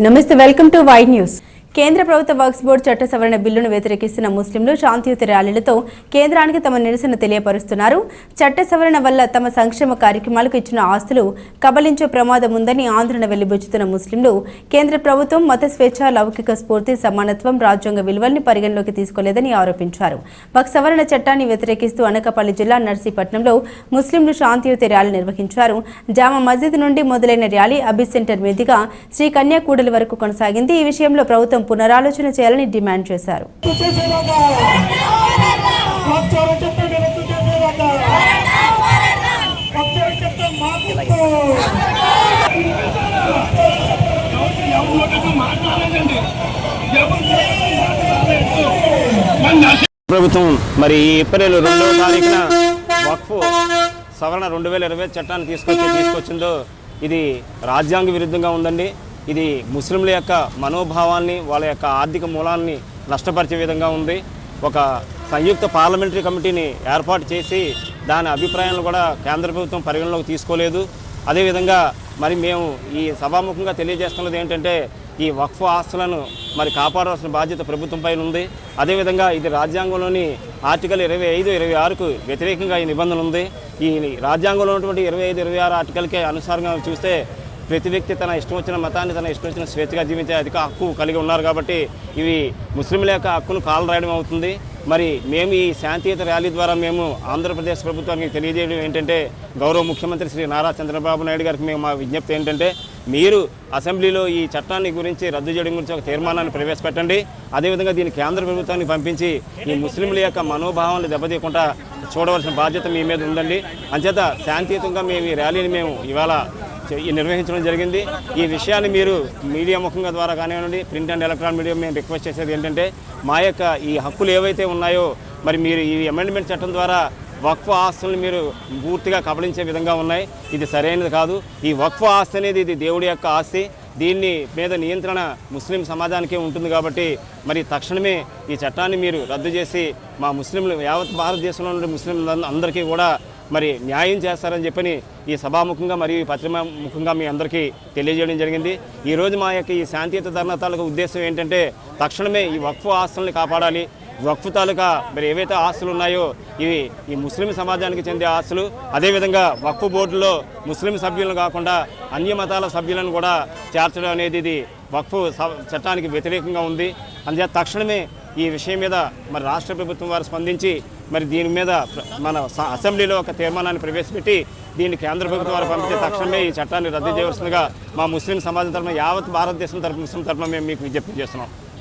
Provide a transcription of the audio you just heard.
నమస్తే welcome to Y news కేంద్ర ప్రభుత్వ వర్క్స్ బోర్డు చట్ట సవరణ బిల్లును వ్యతిరేకిస్తున్న ముస్లింలు శాంతియుత ర్యాలీలతో కేంద్రానికి తమ నిరసన తెలియపరుస్తున్నారు. చట్ట సవరణ వల్ల తమ సంక్షేమ కార్యక్రమాలకు ఇచ్చిన ఆస్తులు కబలించే ప్రమాదం ఉందని ఆందోళన వెళ్ళిబుచ్చుతున్న ముస్లింలు కేంద్ర ప్రభుత్వం మత స్వేచ్ఛ లౌకిక స్ఫూర్తి సమానత్వం రాజ్యాంగ విలువల్ని పరిగణలోకి తీసుకోలేదని ఆరోపించారు. వక్ సవరణ చట్టాన్ని వ్యతిరేకిస్తూ అనకాపల్లి జిల్లా నర్సీపట్నంలో ముస్లింలు శాంతియుత ర్యాలీ నిర్వహించారు. జామా మస్జిద్ నుండి మొదలైన ర్యాలీ అబిస్ సెంటర్ మీదుగా శ్రీ కన్యాకూడలి వరకు కొనసాగింది. ఈ విషయంలో ప్రభుత్వం పునరాలోచన చేయాలని డిమాండ్ చేశారు. ప్రభుత్వం మరి ఏప్రిల్ రెండవ తారీఖున వక్ఫ్ సవరణ రెండు వేల ఇరవై చట్టాన్ని తీసుకొచ్చి తీసుకొచ్చిందో ఇది రాజ్యాంగ విరుద్ధంగా ఉందండి. ఇది ముస్లింల యొక్క మనోభావాల్ని వాళ్ళ యొక్క ఆర్థిక మూలాన్ని నష్టపరిచే విధంగా ఉంది. ఒక సంయుక్త పార్లమెంటరీ కమిటీని ఏర్పాటు చేసి దాని అభిప్రాయాలను కూడా కేంద్ర ప్రభుత్వం పరిగణలోకి తీసుకోలేదు. అదేవిధంగా మరి మేము ఈ సభాముఖంగా తెలియజేస్తున్నది ఏంటంటే ఈ వక్ఫ్ ఆస్తులను మరి కాపాడాల్సిన బాధ్యత ప్రభుత్వం పైన ఉంది. అదేవిధంగా ఇది రాజ్యాంగంలోని ఆర్టికల్ ఇరవై ఐదు ఇరవై ఆరుకు వ్యతిరేకంగా ఈ నిబంధన ఉంది. ఈ రాజ్యాంగంలో ఉన్నటువంటి ఇరవై ఐదు ఇరవై ఆరు ఆర్టికల్కే అనుసారంగా చూస్తే ప్రతి వ్యక్తి తన ఇష్టం వచ్చిన మతాన్ని తన ఇష్టం వచ్చిన స్వేచ్ఛగా జీవించే అధిక హక్కు కలిగి ఉన్నారు కాబట్టి ఇవి ముస్లింల యొక్క హక్కును కాలు రాయడం అవుతుంది. మరి మేము ఈ శాంతియుత ర్యాలీ ద్వారా మేము ఆంధ్రప్రదేశ్ ప్రభుత్వానికి తెలియజేయడం ఏంటంటే గౌరవ ముఖ్యమంత్రి శ్రీ నారా చంద్రబాబు నాయుడు గారికి మేము మా విజ్ఞప్తి ఏంటంటే మీరు అసెంబ్లీలో ఈ చట్టాన్ని గురించి రద్దు చేయడం గురించి ఒక తీర్మానాన్ని ప్రవేశపెట్టండి. అదేవిధంగా దీన్ని కేంద్ర ప్రభుత్వానికి పంపించి ఈ ముస్లింల యొక్క మనోభావాన్ని దెబ్బతీయకుండా చూడవలసిన బాధ్యత మీ మీద ఉందండి. అంచేత శాంతియుతంగా మేము ఈ ర్యాలీని మేము ఇవాళ నిర్వహించడం జరిగింది. ఈ విషయాన్ని మీరు మీడియా ముఖంగా ద్వారా కానివ్వండి ప్రింట్ అండ్ ఎలక్ట్రానిక్ మీడియా మేము రిక్వెస్ట్ చేసేది ఏంటంటే మా యొక్క ఈ హక్కులు ఏవైతే ఉన్నాయో మరి మీరు ఈ అమెండ్మెంట్ చట్టం ద్వారా వక్ఫ్ ఆస్తులను మీరు పూర్తిగా కబలించే విధంగా ఉన్నాయి. ఇది సరైనది కాదు. ఈ వక్ఫ్ ఆస్తి అనేది ఇది దేవుడి యొక్క ఆస్తి. దీన్ని మీద నియంత్రణ ముస్లిం సమాజానికే ఉంటుంది కాబట్టి మరి తక్షణమే ఈ చట్టాన్ని మీరు రద్దు చేసి మా ముస్లింలు యావత్ భారతదేశంలో ఉండే ముస్లింలు అందరికీ కూడా మరి న్యాయం చేస్తారని చెప్పని ఈ సభాముఖంగా మరియు ఈ పత్రిక ముఖంగా మీ అందరికీ తెలియజేయడం జరిగింది. ఈరోజు మా యొక్క ఈ శాంతియుత ధర్నా తాలూకా ఉద్దేశం ఏంటంటే తక్షణమే ఈ వక్ఫ్ ఆస్తుల్ని కాపాడాలి. వక్ఫ్ తాలూకా మరి ఏవైతే ఆస్తులు ఉన్నాయో ఇవి ఈ ముస్లిం సమాజానికి చెందే ఆస్తులు. అదేవిధంగా వక్ఫ్ బోర్డులో ముస్లిం సభ్యులను కాకుండా అన్య మతాల సభ్యులను కూడా చేర్చడం అనేది ఇది వక్ఫ్ స- చట్టానికి వ్యతిరేకంగా ఉంది. అందుచేత తక్షణమే ఈ విషయం మీద మరి రాష్ట్ర ప్రభుత్వం వారు స్పందించి మరి దీని మీద మన అసెంబ్లీలో ఒక తీర్మానాన్ని ప్రవేశపెట్టి దీన్ని కేంద్ర ప్రభుత్వం వారు పంపితే తక్షణమే ఈ చట్టాన్ని రద్దు చేయవలసిందిగా మా ముస్లిం సమాజం తరఫున యావత్ భారతదేశం తరఫున ముస్లిం తరఫున మేము మీకు విజ్ఞప్తి చేస్తున్నాం.